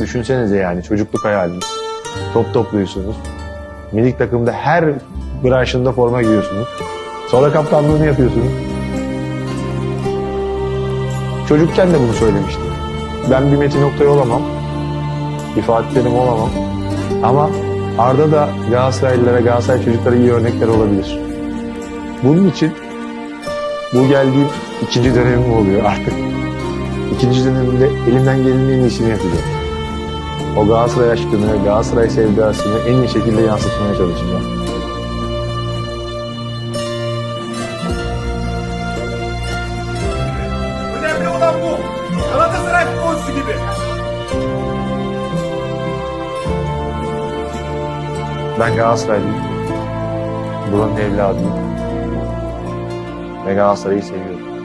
Düşünsenize yani çocukluk hayaliniz. Top topluyorsunuz. Minik takımda her branşında forma giyiyorsunuz. Sonra kaptanlığını yapıyorsunuz. Çocukken de bunu söylemiştim. Ben bir Metin Oktay olamam. Bir Fatih olamam. Ama Arda da Galatasaraylılara, Galatasaray çocuklara iyi örnekler olabilir. Bunun için bu geldiğim ikinci dönemim oluyor artık. İkinci dönemimde elimden gelenin en iyisini yapacağım. O Galatasaray aşkını, Galatasaray sevdasını en iyi şekilde yansıtmaya çalışacağım. Önemli olan bu. Galatasaray futbolcusu gibi. Ben Galatasaraylıyım. Buranın evladıyım. Ve Galatasaray'ı seviyorum.